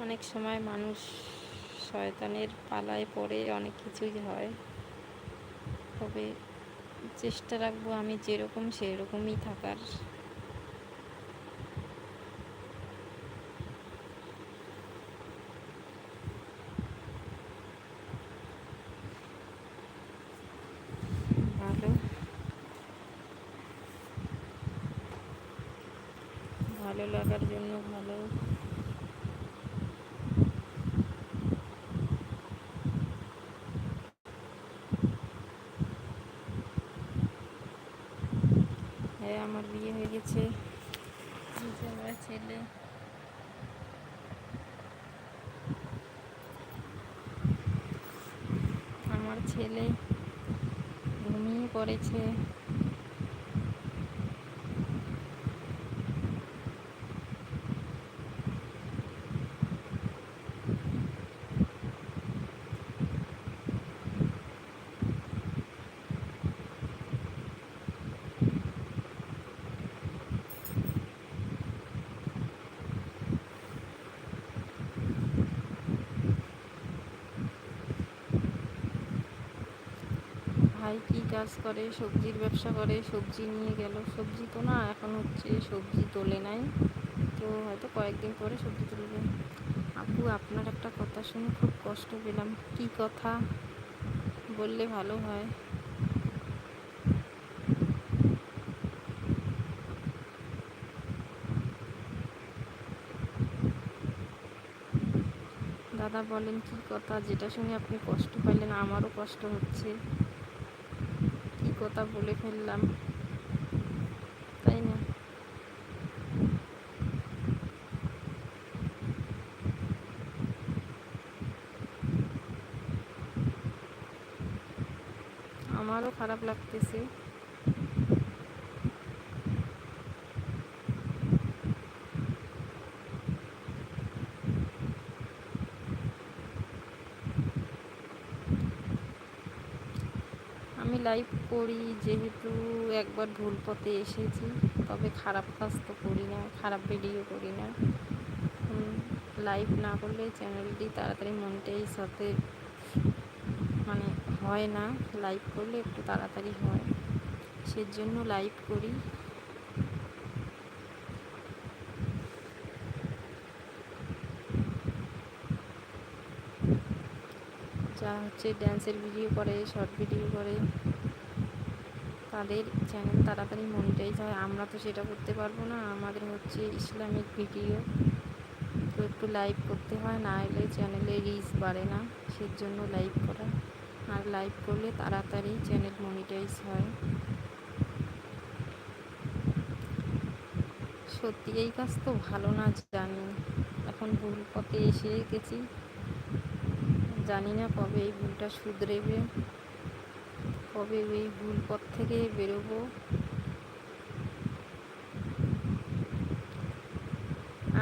অনেক সময় মানুষ শয়তানের পালায় পড়ে, অনেক কিছুই হয়। তবে চেষ্টা রাখব আমি যেরকম সেরকমই থাকার। ভালো। ভালো লাগার জন্য ভালো। হ্যাঁ আমার বিয়ে হয়ে গেছে। আমার ছেলে। আমার ছেলে ঘুমিয়ে পড়েছে। ভাই কি কাজ করে, সবজির ব্যবসা করে, সবজি নিয়ে গেল। সবজি তো না, এখন হচ্ছে সবজি তোলে নাই। তো হয়তো কয়েকদিন পরে সবজি তুলবে। আপু, আপনার একটা কথা শুনে খুব কষ্ট পেলাম। কি কথা? বললে ভালো হয়। দাদা বলেন, কি কথা? যেটা শুনে আপনি কষ্ট পাইলেন, আমারও কষ্ট হচ্ছে। কথা বলে ফেললাম। তাই না? আমারও খারাপ লাগতেছে। আমি লাইভ করি যেহেতু একবার ভুল পথে এসেছি, তবে খারাপ কাজ তো করি না, খারাপ ভিডিও করি না। লাইভ না করলে চ্যানেলটি তাড়াতাড়ি মনটাই সাথে মানে হয় না। লাইভ করলে একটু তাড়াতাড়ি হয়। সেজন্য লাইভ করি। যা হচ্ছে ড্যান্সের ভিডিও করে শর্ট ভিডিও করে। তাদের চ্যানেল তাড়াতাড়ি মনিটাইজ হয়। আমরা তো সেটা করতে পারব না। আমাদের হচ্ছে ইসলামিক ভিডিও তো একটু লাইভ করতে হয়, না এলে চ্যানেলে রিচ বাড়ে না। সেজন্য লাইভ করা। আর লাইভ করলে তাড়াতাড়ি চ্যানেল মনিটাইজ হয়। সত্যি এই কাজ তো ভালো না জানি। এখন ভুল পথে এসে গেছি। জানি না কবে এই ভুলটা শুধরেবে, কবে ওই ভুল পথ থেকে বেরোবো।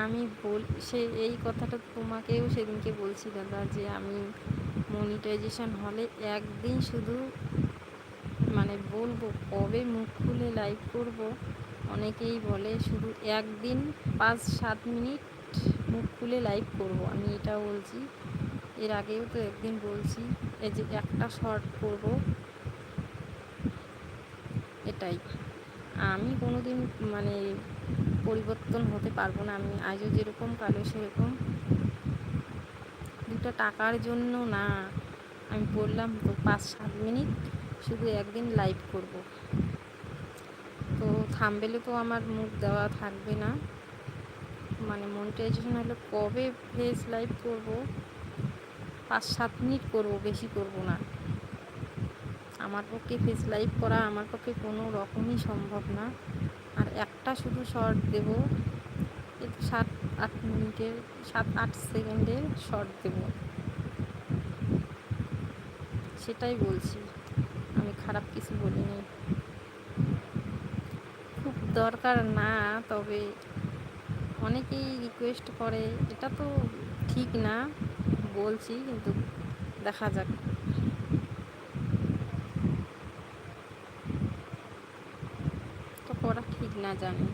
আমি বল, সে, এই কথাটা তোমাকেও সেদিনকে বলছি দাদা যে আমি মনিটাইজেশন হলে একদিন শুধু মানে বলব কবে মুখ খুলে লাইভ করব। অনেকেই বলে শুধু একদিন পাঁচ সাত মিনিট মুখ খুলে লাইভ করব। আমি এটা বলছি। এর আগেও তো একদিন বলছি, এই যে একটা শর্ট করব এটাই। আমি কোনো দিন মানে পরিবর্তন হতে পারব না, আমি আজও যেরকম কালো সেরকম। দুটা টাকার জন্য না, আমি বললাম তো পাঁচ সাত মিনিট শুধু একদিন লাইভ করব। তো থামবেলে তো আমার মুখ দেওয়া থাকবে না। মানে মনিটাইজেশন হলে কবে ফেস লাইভ করব? পাঁচ সাত মিনিট করব, বেশি করব না। আমার পক্ষে ফেস লাইভ করা আমার পক্ষে কোনো রকমই সম্ভব না। আর একটা শুধু শর্ট দেব সাত আট মিনিটের সাত আট সেকেন্ডের শর্ট দেব। সেটাই বলছি, আমি খারাপ কিছু বলিনি। খুব দরকার না, তবে অনেকেই রিকোয়েস্ট করে, এটা তো ঠিক না। বলছি কিন্তু দেখা যাক। তো করা ঠিক না জানি।